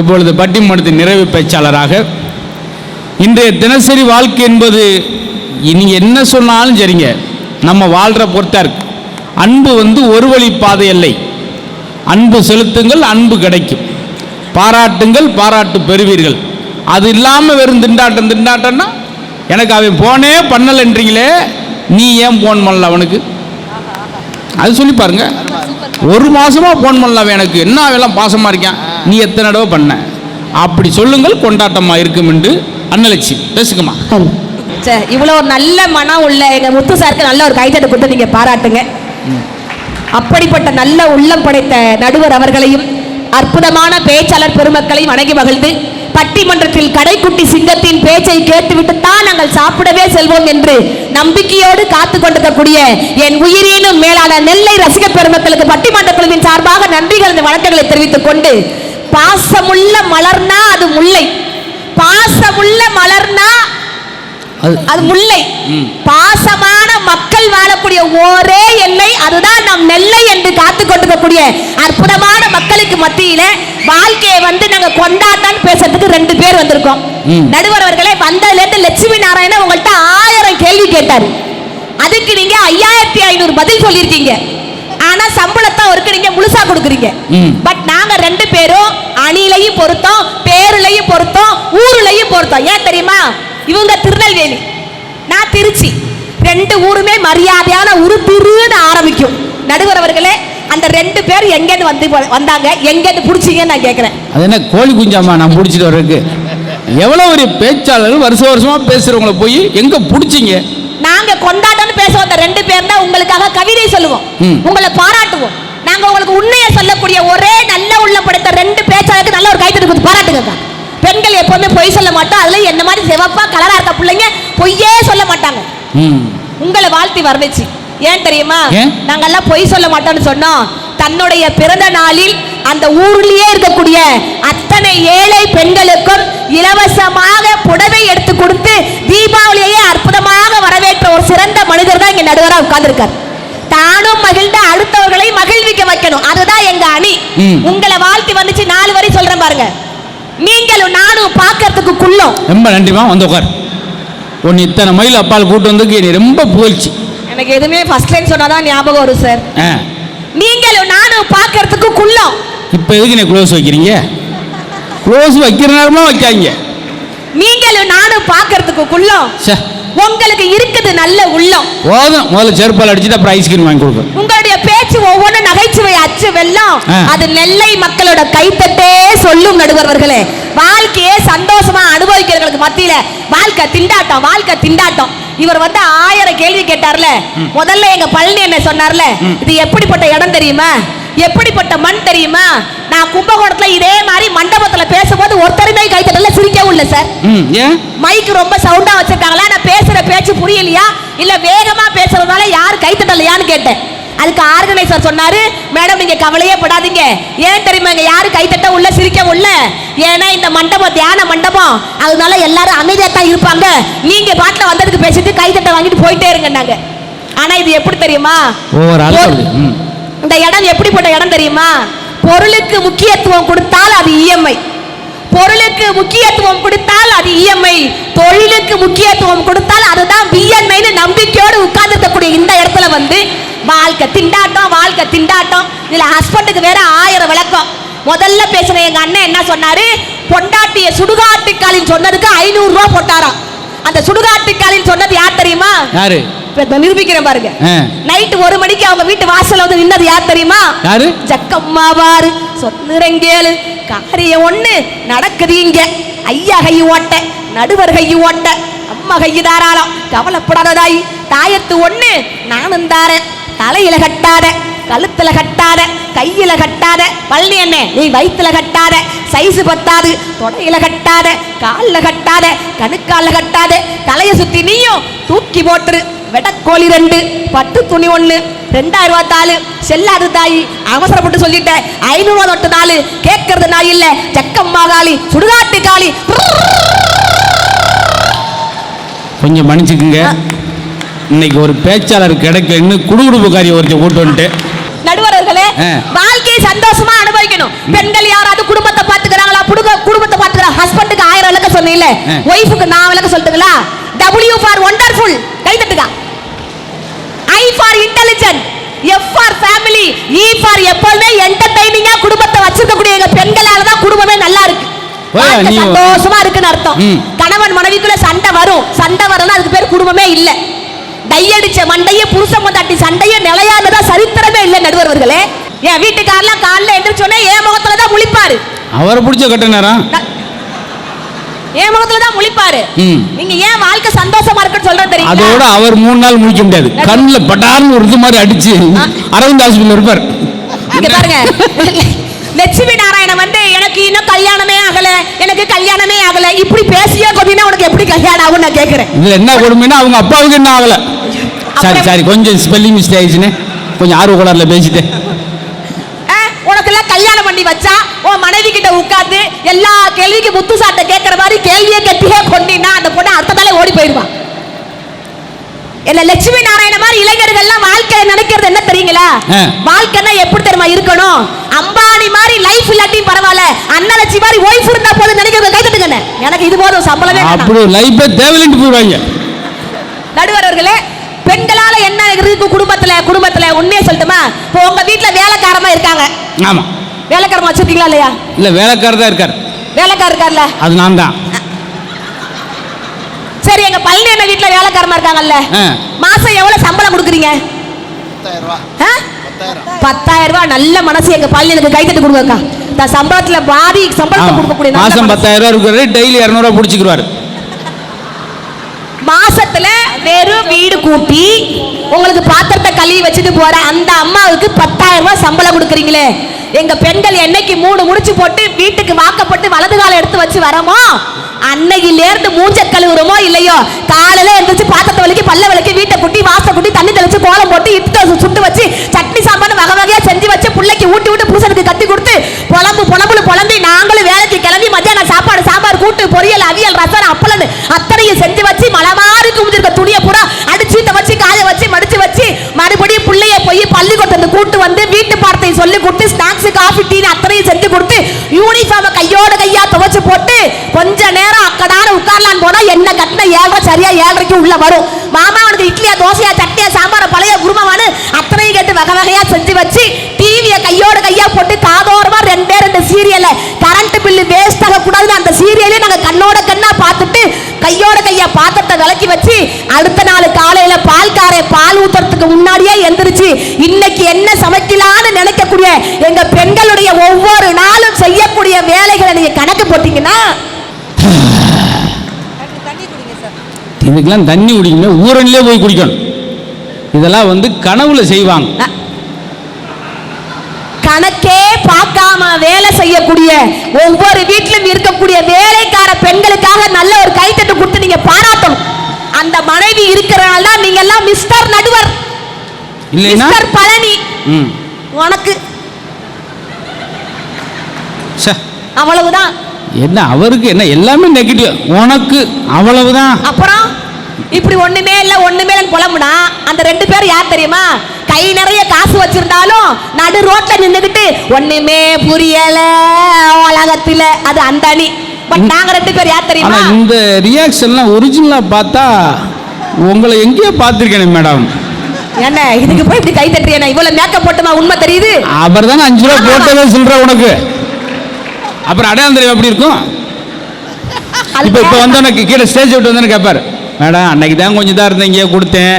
இப்பொழுது பட்டிமன்றத்தின் நிறைவு பேச்சாளராக. இன்றைய தினசரி வாழ்க்கை என்பது நீங்கள் என்ன சொன்னாலும் சரிங்க. நம்ம வாழ்கிற பொறுத்தா இருக்கு. அன்பு வந்து ஒரு வழி பாதை இல்லை அன்பு செலுத்துங்கள் அன்பு கிடைக்கும். பாராட்டுங்கள் பாராட்டு பெறுவீர்கள். அது இல்லாமல் வெறும் திண்டாட்டம் திண்டாட்டம்னா எனக்கு அவன் போனே பண்ணலைன்றீங்களே நீ ஏன் ஃபோன் பண்ணல அவனுக்கு? அது சொல்லி பாருங்க. ஒரு மாசமா ஃபோன் பண்ணல அவன் எனக்கு. என்ன அவெல்லாம் பாசமா இருக்கான்? நீ எத்தனை தடவை பண்ண? அப்படி சொல்லுங்கள் கொண்டாட்டமாக இருக்கும் என்று அன்னலட்சி பேசுங்கம்மா. இவ்வளோ ஒரு நல்ல மனம் உள்ள எங்கள் முத்து சாருக்கு நல்ல ஒரு கைத்தட்டு கொடுத்து நீங்கள் பாராட்டுங்க. அப்படிப்பட்ட நல்ல உள்ளம் படைத்த நடுவர் அவர்களையும் அற்புதமான பேச்சாளர் பெருமக்களையும் வணங்கி மகிழ்ந்து பட்டிமன்றத்தில் கடைக்குட்டி சிங்கத்தின் பேச்சை கேட்டுவிட்டு தான் நாங்கள் சாப்பிடவே செல்வோம் என்று நம்பிக்கையோடு காத்து கொண்டிருக்கக்கூடிய என் உயிரினும் மேலான நெல்லை ரசிக பெருமக்களுக்கு பட்டிமன்ற குழுவின் சார்பாக நன்றிகள் இந்த வணக்கங்களை தெரிவித்துக் கொண்டு பாசமுள்ள மலர்னா அது முல்லை பாசமுள்ள மலர்னா அது முல்லை. பாசமான மக்கள் வாழக்கூடிய ஒரே எல்லை அதுதான் நம் நெல்லை என்று காத்து கொண்டிருக்கக்கூடிய அற்புதமான மக்களுக்கு மத்தியில வாழ்க்கையை வந்து நாங்க கொண்டாட்டம் பேசுறதுக்கு ரெண்டு பேர் வந்திருக்கோம். நடுவர் அவர்களே வந்ததுல இருந்து லட்சுமி நாராயணன் உங்கள்ட்ட ஆயிரம் கேள்வி கேட்டாரு அதுக்கு நீங்க ஐயாயிரத்தி ஐநூறு பதில் சொல்லியிருக்கீங்க ஆனா சம்பளத்தை அவருக்கு நீங்க முழுசா கொடுக்குறீங்க. பட் நாங்க ரெண்டு பேரும் அணிலையும் பொருத்தோம் பேருலையும் பொருத்தோம் ஊருலையும் பொருத்தோம். ஏன் தெரியுமா? இவங்க திருநெல்வேலி நான் திருச்சி. ரெண்டு ஊருமே மரியாதையான உரு திருன்னு ஆரம்பிக்கும். நடுவர் அவர்களே அந்த ரெண்டு பேர் எங்கேருந்து வந்து வந்தாங்க? எங்கேருந்து பிடிச்சிங்கன்னு நான் கேட்குறேன். அது என்ன கோழி குஞ்சாமா நான் பிடிச்சிட்டு வர்றதுக்கு? எவ்வளோ ஒரு பேச்சாளர் வருஷ வருஷமா பேசுறவங்கள போய் எங்க பிடிச்சிங்க? நாங்க கொண்டாட்டம்னு பேச வந்த ரெண்டு பேர் தான் உங்களுக்காக கவிதை சொல்லுவோம். உங்களை பாராட்டுவோம். நாங்க உங்களுக்கு உண்மையை சொல்லக்கூடிய ஒரே நல்ல உள்ள படைத்த ரெண்டு பேச்சாளருக்கு நல்ல ஒரு கைத்தறி கொடுத்து பாராட்டுங்க பெண்கள் எப்பவுமே பொய் சொல்ல மாட்டோம். அதுல என்ன மாதிரி சிவப்பா கலரா இருக்க பிள்ளைங்க பொய்யே சொல்ல மாட்டாங்க. ம். உங்களை வாழ்த்தி வர்ணிச்சு ஏன் தெரியுமா? நாங்கெல்லாம் பொய் சொல்ல மாட்டோம்னு சொன்னோம். தன்னுடைய பிறந்த நாளில் அந்த ஊர்லயே இருக்கக்கூடிய அத்தனை ஏழை பெண்களுக்கும் இலவசமாக புடவை எடுத்து கொடுத்து தீபாவளியை அற்புதமாக வரவேற்ற ஒரு சிறந்த மனிதர் தான் இங்க நடுவரா உட்கார்ந்திருக்கார். தானும் மகிழ்ந்த அடுத்தவர்களை மகிழ்விக்க வைக்கணும். அதுதான் எங்க அணி. உங்களை வாழ்த்தி வந்துச்சு நாலு வரை சொல்றேன் பாருங்க. நீங்களும் நானும் பார்க்கறதுக்கு குள்ளம். ரொம்ப நன்றிமா வந்து உட்கார் உன் இத்தனை மைல் அப்பால் கூட்டு வந்ததுக்கு நீ ரொம்ப புகழ்ச்சி. எனக்கு எதுவுமே ஃபர்ஸ்ட் லைன் சொன்னாதான் ஞாபகம் வரும் சார் நீங்களும் நானும் பார்க்கறதுக்கு குள்ளம். இப்போ எதுக்கு நீ க்ளோஸ் வைக்கிறீங்க? க்ளோஸ் வைக்கிற நேரமா வைக்காங்க நீங்களும் நானும் பார்க்கறதுக்கு குள்ளம். சே உங்களுக்கு இருக்குது நல்ல உள்ளம். போதும். முதல்ல செருப்பால் அடிச்சுட்டு அப்புறம் ஐஸ்கிரீம் வாங்கி கொடுப்பேன். உங்களுடைய பேச்சு ஒவ்வொன்றும் நகைச்சுவை அச்சு ஆ. அது நெல்லை மக்களோட கைத்தட்டே சொல்லும் நடுவர்களே. வாழ்க்கையே சந்தோஷமா அனுபவிக்கிறவங்களுக்கு மத்தியில வாழ்க்கை திண்டாட்டம் வாழ்க்கை திண்டாட்டம். இவர் வந்து ஆயிரம் கேள்வி கேட்டார்ல. முதல்ல எங்க பழனி என்ன சொன்னார்ல இது எப்படிப்பட்ட இடம் தெரியுமா? எப்படிப்பட்ட மண் தெரியுமா? நான் கும்பகோணத்துல இதே மாதிரி மண்டபத்துல பேசும்போது ஒருத்தருமே கைத்தட்டல சிரிக்கவும் இல்லை சார். மைக் ரொம்ப சவுண்டா வச்சிருக்காங்களா? நான் பேசுற பேச்சு புரியலையா? இல்ல வேகமா பேசுறதுனால யார் கை தட்டலையான்னு கேட்டேன். அதுக்கு ஆர்கனைசர் சொன்னாரு மேடம் நீங்க கவலையே படாதீங்க. ஏன் தெரியுமா இங்க யாரு கை தட்ட உள்ள சிரிக்க உள்ள? ஏன்னா இந்த மண்டபம் தியான மண்டபம். அதனால எல்லாரும் அமைதியா தான் இருப்பாங்க. நீங்க பாட்டுல வந்ததுக்கு பேசிட்டு கை தட்ட வாங்கிட்டு போயிட்டே இருங்கன்னாங்க ஆனா இது எப்படி தெரியுமா? இந்த இடம் எப்படிப்பட்ட இடம் தெரியுமா? பொருளுக்கு முக்கியத்துவம் கொடுத்தால் அது இஎம்ஐ. பொருளுக்கு முக்கியத்துவம் கொடுத்தால் அது இஎம்ஐ. தொழிலுக்கு முக்கியத்துவம் கொடுத்தால் அதுதான் பிஎன்ஐன்னு நம்பிக்கையோடு உட்கார்ந்துருக்கக்கூடிய இந்த இடத்துல வந்து வாழ்க்கை திண்டாட்டம் வாழ்க்கை திண்டாட்டம். இதில் ஹஸ்பண்டுக்கு வேற ஆயிரம் விளக்கம். முதல்ல பேசின எங்க அண்ணன் என்ன சொன்னாரு? பொண்டாட்டிய சுடுகாட்டுக்காலின் சொன்னதுக்கு ஐநூறு ரூபா போட்டாராம். அந்த சுடுகாட்டுக்காலின் சொன்னது யார் தெரியுமா? யாரு? இப்ப நிரூபிக்கிறேன் பாருங்க. ஆ. நைட்டு ஒரு மணிக்கு அவங்க வீட்டு வாசல்ல வந்து நின்னது யார் தெரியுமா? யாரு? ஜக்கம்மா பாரு சொன்னுறங்கேளு காரியம் ஒண்ணு நடக்குது இங்க. ஐயா கை ஓட்ட நடுவர் கை ஓட்ட அம்மா கை தாராளம். கவலைப்படாததாய். தாயத்து ஒண்ணு நானும் தாரேன். தலையில கட்டாத கழுத்துல கட்டாத கையில கட்டாத. பழனி அண்ணே நீ வயித்துல கட்டாத. சைஸ் பத்தாது. தொடையில கட்டாத. கால்ல கட்டாத. கணுக்கால கட்டாத. தலைய சுத்தி நீயும் தூக்கி போட்டுரு. வெடக்கோழி ரெண்டு பட்டு துணி ஒண்ணு ரெண்டாயிரம் ரூபாய் தாளு செல்லாது தாயி அவசரப்பட்டு சொல்லிட்டேன் ஐநூறு ரூபாய் தொட்டு நாலு கேட்கறது நாய் இல்ல ஜக்கம்மா காளி சுடுகாட்டு காளி கொஞ்சம் மன்னிச்சுக்குங்க. இன்னைக்கு ஒரு பேச்சாளர் கிடைக்கலன்னு குடுகுடுப்புக்காரி ஒருத்தர் கூட்டு வந்துட்டு. நடுவர்களே. வாழ்க்கையை சந்தோஷமா அனுபவிக்கணும். பெண்கள் யாராவது குடும்பத்தை பாத்துக்கிறாங்களா புடுங்க ஆ. ஒய்ஃபுக்கு நான் விளக்க சொல்லட்டுங்களா டபிள்யூ ஃபார் ஒண்டர்ஃபுல் கை தட்டுங்க. I for intelligent F for family E for எப்பொழுதுமே என்டர்டைனிங்கா குடும்பத்தை வச்சிருக்கக்கூடிய எங்க பெண்களால தான் குடும்பமே நல்லா இருக்கு. சந்தோஷமா இருக்குன்னு அர்த்தம். கணவன் மனைவிக்குள்ள சண்டை வரும். சண்டை வரணும் அதுக்கு பேர் குடும்பமே இல்ல. டையடிச்ச மண்டைய புருஷன் மந்தாட்டி சண்டைய நிலையானதா சரித்திரமே இல்ல நடுவர்களே. என் வீட்டுக்காரெல்லாம் காலைல எந்திரிச்சோடனே என் முகத்துல தான் முழிப்பாரு. அவரை பிடிச்ச கட்ட நேரம்? என் முகத்துல தான் முழிப்பாரு. நீங்க ஏன் வாழ்க்கை சந்தோஷமா இருக்குன்னு சொல்றது தெரியுங்களா? அதோட அவர் மூணு நாள் முடிக்க முடியாது. கண்ணில் பட்டார்னு ஒரு இது மாதிரி அடிச்சு அரவிந்த் ஹாஸ்பிட்டல் இருப்பார். இங்க பாருங்க. லட்சுமி நாராயணன் வந்து எனக்கு இன்னும் கல்யாணமே ஆகல எனக்கு கல்யாணமே ஆகல. இப்படி பேசியே கொண்டீங்கன்னா உனக்கு எப்படி கல்யாணம் ஆகும் நான் கேக்குறேன். இதுல என்ன கொடுமைன்னா அவங்க அப்பாவுக்கு என்ன ஆகல. சாரி சாரி கொஞ்சம் ஸ்பெல்லிங் மிஸ்டேக் ஆயிடுச்சுன்னு கொஞ்சம் ஆர்வ கோளாறுல பேசிட்டேன். பண்ணி வச்சா உன் மனைவி கிட்ட உட்கார்ந்து எல்லா கேள்விக்கு முத்து சாட்டை கேட்கிற மாதிரி கேள்வியை கட்டியே கொண்டினா அந்த பொண்ணு அடுத்த நாளே ஓடி போயிடுவான் இல்ல லட்சுமி நாராயண மாதிரி இளைஞர்கள்லாம் வாழ்க்கையில நினைக்கிறது என்ன தெரியுங்களா. வாழ்க்கைன்னா எப்படி தெரியுமா இருக்கணும்? அம்பானி மாதிரி லைஃப் இல்லாட்டியும் பரவாயில்ல அண்ணலட்சி மாதிரி ஒய்ஃப் இருந்தா போதும் நினைக்கிறத கை தட்டுங்கண்ணே எனக்கு இது போதும் சம்பளமே. அப்படி லைஃபே தேவையில்லைட்டு போயிடுவாங்க. நடுவர் அவர்களே பெண்களால என்ன இருக்கு? குடும்பத்துல குடும்பத்துல உண்மையை சொல்லட்டுமா? இப்போ உங்க வீட்டுல வேலைக்காரமா இருக்காங்க. ஆமா. வேலைக்காரமா வச்சிருக்கீங்களா இல்லையா? இல்ல வேலைக்காரர் தான் இருக்கார். வேலைக்கார இருக்கார்ல? அது நான் தான். சரி எங்க பள்ளி என்ன வீட்டுல வேலைக்காரமா இருக்காங்கல்ல. மாசம் எவ்வளவு சம்பளம் கொடுக்குறீங்க? பத்தாயிரம் ரூபாய் நல்ல மனசு எங்க பள்ளியனுக்கு கைத்தட்டு கொடுங்கக்கா இந்த சம்பளத்துல பாதி சம்பளத்தை. கொடுக்கக்கூடிய மாசம். பத்தாயிரம் ரூபா இருக்கிறாரு டெய்லி இரநூறுவா பிடிச்சிக்கிறாரு பேரும் வீடு கூட்டி உங்களுக்கு பாத்திரத்தை கழுவி வச்சுட்டு போற அந்த அம்மாவுக்கு பத்தாயிரம் ரூபாய் சம்பளம் கொடுக்குறீங்களே. எங்க பெண்கள் என்னைக்கு மூணு முடிச்சு போட்டு வீட்டுக்கு வாக்கப்பட்டு வலது காலம் எடுத்து வச்சு வரமோ? அன்னையில இருந்து மூஞ்ச கழுவுறோமோ இல்லையோ காலையில எழுந்திரிச்சு பாத்திரத்தை வலிக்கி பல்ல வலிக்கி வீட்டை குட்டி வாச குட்டி தண்ணி தெளிச்சு கோலம் போட்டு இட்டு சுட்டு வச்சு சட்னி சாம்பார் வகை வகையா செஞ்சு வச்சு பிள்ளைக்கு ஊட்டி விட்டு புருஷனுக்கு கட்டி கொடுத்து புலம்பு புலம்புல புலம்பி நாங்களும் வேலைக்கு கிளம்பி மத்தியானம் சாப்பாடு சாம்பார் கூட்டு பொரியல் அவியல் ரசம் அப்பளம் அத்தனையும் செஞ்சு வச்சு மலை மாதிரி குமிஞ்சிருக்க துணியை பூரா அடிச்சு வச்சு காய வச்சு மடிச்சு வச்சு மறுபடியும் பிள்ளைய போய் பள்ளிக்கூடத்துக்கு கூட்டு வந்து வீட்டு பாடத்தை சொல்லி கொடுத்து ஸ்நாக்ஸ் காஃபி டீ செஞ்சு கொடுத்து யூனிஃபார்மை கையோட கையா துவைச்சு போட்டு கொஞ்ச நேரம் அக்கடான உட்காரலான்னு போனா என்ன கட்டின ஏழரை சரியா ஏழரைக்கு உள்ள வரும். மாமா அவனுக்கு இட்லியா தோசையா சட்டியா சாம்பார் பழைய குருமாவானு அத்தனையும் கேட்டு வகை வகையா செஞ்சு வச்சு டிவியை கையோட கையா போட்டு காதோரமா ரெண்டே ரெண்டு சீரியல்ல கரண்ட் பில்லு வேஸ்ட் ஆக கூடாதுன்னு அந்த சீரியலே நாங்க கண்ணோட கையோட கையா பாத்திரத்தை விளக்கி வச்சு அடுத்த நாள் காலையில பால்காரை பால் ஊத்துறதுக்கு முன்னாடியே எந்திரிச்சு இன்னைக்கு என்ன சமைக்கலாம்னு நினைக்கக்கூடிய எங்க பெண்களுடைய ஒவ்வொரு நாளும் செய்யக்கூடிய வேலைகளை நீங்க கணக்கு போட்டீங்கன்னா இதுக்கெல்லாம் தண்ணி குடிக்கணும். ஊரன்லேயே போய் குடிக்கணும். இதெல்லாம் வந்து கனவுல செய்வாங்க. கணக்கே பார்க்காம வேலை செய்யக்கூடிய ஒவ்வொரு வீட்டிலும் இருக்கக்கூடிய வேலைக்கார பெண்களுக்காக நல்ல ஒரு கைத்தட்டு கொடுத்து நீங்க பாராட்டணும் அந்த மனைவி இருக்கிறனால தான் நீங்க எல்லாம் மிஸ்டர் நடுவர் இல்லைன்னா பழனி. ம். உனக்கு. அவ்வளவுதான். என்ன அவருக்கு என்ன எல்லாமே நெகட்டிவ் உனக்கு அவ்வளவுதான். அப்புறம் இப்படி ஒண்ணுமே இல்ல ஒண்ணுமே புலம்புனா அந்த ரெண்டு பேரும் யார் தெரியுமா? கை நிறைய காசு வச்சிருந்தாலும் நடு ரோட்ல நின்னுகிட்டு ஒண்ணுமே புரியல உலகத்துல. அது அந்த அணி. பட் நாங்க ரெண்டு பேர் யார் தெரியுமா? இந்த ரியாக்ஷன்லாம் ஒரிஜினலா பார்த்தா உங்களை எங்கேயோ பார்த்துருக்கேனே மேடம் என்ன இதுக்கு போய் இப்படி கை தட்டுறியா இவ்வளவு மேக்கப் போட்டுமா உண்மை தெரியுது? அவர் தானே அஞ்சு ரூபா போட்டதே சொல்ற உனக்கு. அப்புறம் அடையாளம் தெரியும் எப்படி இருக்கும்? இப்போ இப்போ வந்தோன்னே கீழே ஸ்டேஜ் விட்டு வந்தோன்னு கேட்பாரு மேடம் அன்னைக்கு தான் கொஞ்சம் தான் இருந்தீங்க கொடுத்தேன்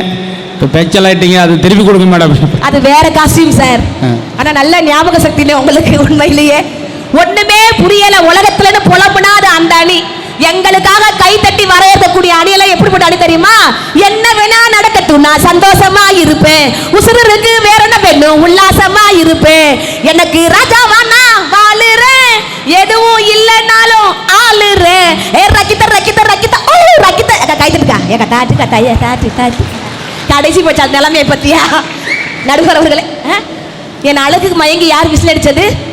இப்போ பெச்சல் ஆயிட்டீங்க அது திருப்பி கொடுங்க மேடம். அது வேற காஸ்டியூம் சார் ஆ. ஆனா நல்ல ஞாபக சக்தி இல்லை உங்களுக்கு உண்மையிலேயே. ஒண்ணுமே புரியல உலகத்துலன்னு புலம்புனா அது அந்த அணி. எங்களுக்காக கை தட்டி வரையக்கூடிய அணியெல்லாம் எப்படிப்பட்ட அணி தெரியுமா? என்ன வேணா நடக்கட்டும் நான் சந்தோஷமா இருப்பேன். உசுருக்கு வேற என்ன வேணும்? உல்லாசமா இருப்பேன். எனக்கு ராஜாவா நான் வாழுறேன். எதுவும் இல்லைனாலும் ஆளுறேன். ஏ ரக்கித்த ரக்கித்த ரக்கித்த ஓ ரக்கித்த அக்கா கை தட்டுக்கா. ஏக்கா தாட்டு கட்டா ஏ தாட்டு தாட்டு. கடைசி போச்சு அந்த நிலைமையை பத்தியா? நடுவர் அவர்களே ஆ? என் அழகுக்கு மயங்கி யார் விசில் அடிச்சது?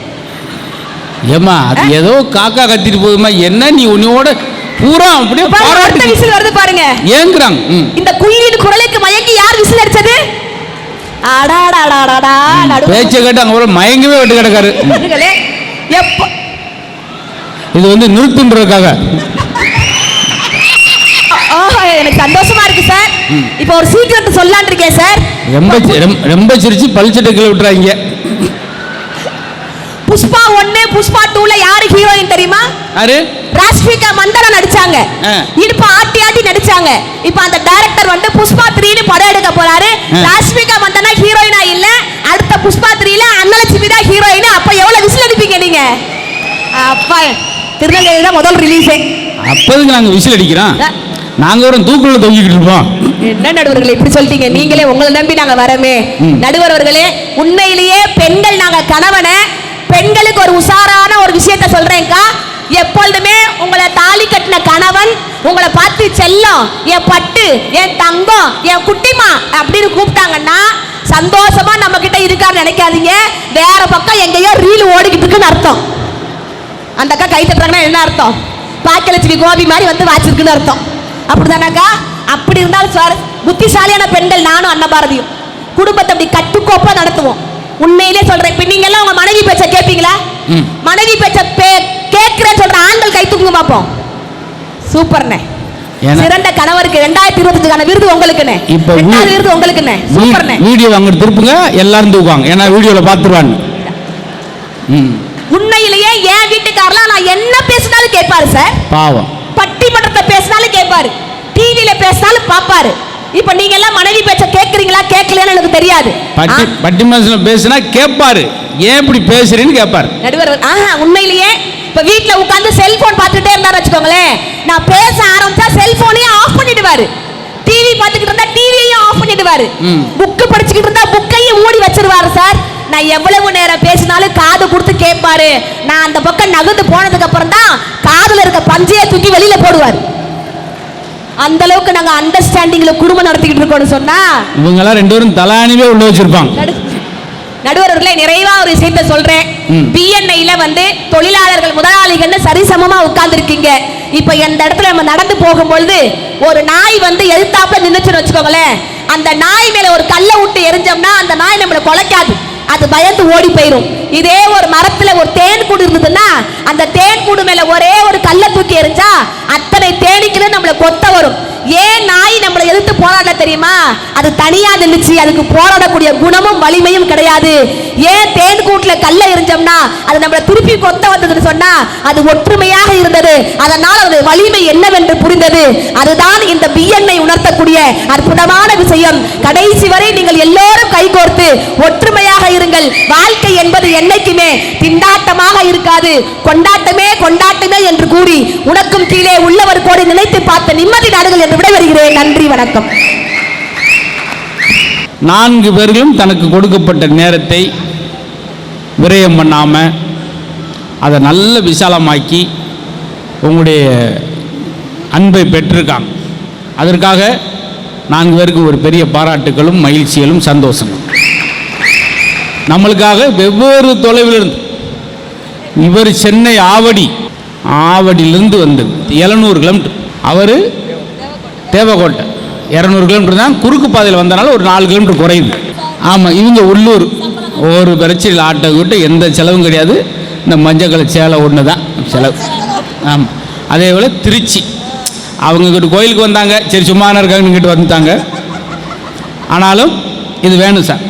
ஏம்மா அது ஏதோ காக்கா கத்திட்டு போகுமா என்ன நீ உன்னோட பூரா அப்படியே பாராட்டி விசில் வருது பாருங்க. ஏங்குறாங்க. இந்த குயிலின் குரலுக்கு மயங்கி யார் விசில் அடிச்சது? அடாடாடாடாடா பேச்சை கேட்டு அங்கே ஒரு மயங்கவே விட்டு கிடக்காரு. எப்போ? இது வந்து நிறுத்துன்றதுக்காக. எனக்கு சந்தோஷமா இருக்கு சார். இப்போ ஒரு சீக்கிரத்தை சொல்லலான் இருக்கேன் சார். ரொம்ப- ரொம்ப சிரிச்சு பளிச்சட்டை கீழே விட்டுறாங்க புஷ்பா ஒன்னு புஷ்பா டூல யாரு ஹீரோயின் தெரியுமா? யாரு? ராஷ்மிகா மந்தனா நடிச்சாங்க. ஆ. இடுப்பு ஆட்டி ஆட்டி நடிச்சாங்க. இப்ப அந்த டைரக்டர் வந்து புஷ்பா த்ரீன்னு படம் எடுக்க போறாரு. ராஷ்மிகா மந்தனா ஹீரோயினா இல்ல. அடுத்த புஷ்பா த்ரீல அன்னலட்சுமி தான் ஹீரோயின் அப்ப எவ்வளவு விசில் அடிப்பீங்க நீங்க? அப்பா திருநெல்வேலி தான் முதல் ரிலீஸே அப்போதுக்கு நாங்கள் விசில் அடிக்கிறோம். நாங்கள் ஒரு தூக்குள்ள தொங்கிக்கிட்டு இருப்போம். என்ன நடுவர்களே இப்படி சொல்லிட்டீங்க? நீங்களே உங்களை நம்பி நாங்க வரமே. ம். நடுவர் அவர்களே உண்மையிலேயே பெண்கள் நாங்க கணவனை. பெண்களுக்கு ஒரு உஷாரான ஒரு விஷயத்த சொல்றேன்க்கா. எப்பொழுதுமே உங்களை தாலி கட்டின கணவன் உங்களை பார்த்து செல்லம் என் பட்டு என் தங்கம் என் குட்டிமா அப்படின்னு கூப்பிட்டாங்கன்னா சந்தோஷமா நம்ம கிட்ட இருக்கான்னு நினைக்காதீங்க. வேற பக்கம் எங்கேயோ ரீல் ஓடிக்கிட்டு இருக்குன்னு அர்த்தம். அந்த அக்கா கை தட்டுறாங்கன்னா என்ன அர்த்தம்? பாக்கலட்சுமி கோபி மாதிரி வந்து வாச்சிருக்குன்னு அர்த்தம். அப்படிதானாக்கா? அப்படி இருந்தாலும் சார் புத்திசாலியான பெண்கள் நானும் அன்னபாரதியும் குடும்பத்தை அப்படி கட்டுக்கோப்பா நடத்துவோம். உண்மையிலே சொல்றேன். இப்ப நீங்க எல்லாம் உங்க மனைவி பேச்ச கேட்பீங்களா ம். மனைவி பேச்ச கேட்கிறேன்னு சொல்ற ஆண்கள் கை தூக்குங்க பார்ப்போம் சூப்பர்ண்ணே. சிறந்த கணவருக்கு ரெண்டாயிரத்தி இருபத்தஞ்சுக்கான விருது உங்களுக்குண்ணே. இப்ப விருது உங்களுக்குண்ணே. சூப்பர்ண்ணே. வீடியோ அங்கிட்டு திருப்புங்க எல்லாரும் தூக்குவாங்க. ஏன்னா வீடியோவில் பார்த்துருவாங்க. ம். உண்மையிலேயே என் வீட்டுக்காரலாம் நான் என்ன பேசினாலும் கேட்பாரு சார்? பாவம். பட்டிமன்றத்தை பேசினாலும் கேட்பாரு. டிவியில பேசினாலும் பாப்பாரு. இப்ப நீங்க எல்லாம் மனைவி பேச்ச கேக்குறீங்களா? கேட்கலையான்னு எனக்கு தெரியாது. பட்டி பட்டி மனசில் பேசுனா கேட்பாரு ஏன் இப்படி பேசுறேன்னு கேட்பாரு நடுவர் ஆஹா உண்மையிலேயே? இப்ப வீட்ல உட்கார்ந்து செல்போன் பார்த்துட்டே இருந்தாரு வச்சுக்கோங்களேன். நான் பேச ஆரம்பிச்சா செல்போனையும் ஆஃப் பண்ணிடுவாரு. டிவி பார்த்துக்கிட்டு இருந்தா டிவியையும் ஆஃப் பண்ணிடுவாரு. ம். புக்கு படிச்சுக்கிட்டு இருந்தா புக்கையும் மூடி வச்சிருவாரு சார் நான் எவ்வளவு நேரம் பேசினாலும் காது கொடுத்து கேட்பாரு. நான் அந்த பக்கம் நகர்ந்து போனதுக்கு அப்புறம் தான் காதுல இருக்க பஞ்சையை தூக்கி வெளியில போடுவார். அந்த அளவுக்கு நாங்க அண்டர்ஸ்டாண்டிங்ல குடும்பம் நடத்திக்கிட்டு இருக்கோம்னு சொன்னா இவங்கெல்லாம் ரெண்டு பேரும் தலானிவே உள்ள வச்சிருப்பாங்க. நடு- நடுவர்களே நிறைவா ஒரு விஷயத்த சொல்றேன். பிஎன்ஐல வந்து தொழிலாளர்கள் முதலாளிகள்னு சரிசமமா உட்கார்ந்துருக்கீங்க. இப்ப இந்த இடத்துல நம்ம நடந்து போகும்பொழுது ஒரு நாய் வந்து எதிர்த்தாப்புல நின்னுச்சுன்னு வச்சுக்கோங்களேன். அந்த நாய் மேல ஒரு கல்லை விட்டு எரிஞ்சோம்னா அந்த நாய் நம்மளை குலைக்காது. அது பயந்து ஓடி போயிடும் இதே ஒரு மரத்துல ஒரு தேன் கூடு இருந்ததுன்னா அந்த தேன் கூடு மேல ஒரே ஒரு கல்லை தூக்கி எரிஞ்சா அத்தனை தேனீக்களும் நம்மளை கொத்த வரும். ஏன் நாய் நம்மளை எதிர்த்து போராட தெரியுமா? அது தனியா நின்றுச்சு அதுக்கு போராடக்கூடிய குணமும் வலிமையும் கிடையாது. ஏன் தேன் கூட்டுல கல்ல எரிஞ்சோம்னா அது நம்மளை திருப்பி கொத்த வந்ததுன்னு சொன்னா அது ஒற்றுமையாக இருந்தது. அதனால் அது வலிமை என்னவென்று புரிந்தது. அதுதான் இந்த பிஎன்ஐ உணர்த்தக்கூடிய அற்புதமான விஷயம். கடைசி வரை நீங்கள் எல்லோரும் கைகோர்த்து இருங்கள். வாழ்க்கை என்பது என்னைக்குமே திண்டாட்டமாக இருக்காது. கொண்டாட்டமே கொண்டாட்டமே என்று கூறி உனக்கும் கீழே உள்ளவர் கோடி நினைத்து பார்த்த நிம்மதி நாடுகள் என்று விடைபெறுகிறேன். நன்றி வணக்கம். நான்கு பேர்களும் தனக்கு கொடுக்கப்பட்ட நேரத்தை விரயம் பண்ணாமல் அதை நல்ல விசாலமாக்கி உங்களுடைய அன்பை பெற்றிருக்காங்க. அதற்காக நான்கு பேருக்கு ஒரு பெரிய பாராட்டுகளும் மகிழ்ச்சிகளும் சந்தோஷங்களும். நம்மளுக்காக வெவ்வேறு தொலைவிலிருந்து இவர் சென்னை ஆவடி ஆவடியிலிருந்து வந்தது. எழுநூறு கிலோமீட்டர். அவர் தேவக்கோட்டை இரநூறு கிலோமீட்டர் தான் குறுக்கு பாதையில் வந்தனால ஒரு நாலு கிலோமீட்டர் குறையுது. ஆமாம் இவங்க உள்ளூர். ஒரு பிரச்சனையில் ஆட்டோ கிட்ட எந்த செலவும் கிடையாது. இந்த மஞ்சள் கலர் சேலை ஒன்று தான் செலவு. ஆமாம் அதே போல் திருச்சி. அவங்க கிட்ட கோயிலுக்கு வந்தாங்க. சரி சும்மா இருக்காங்கன்னு கிட்ட வந்துட்டாங்க. ஆனாலும் இது வேணும் சார்.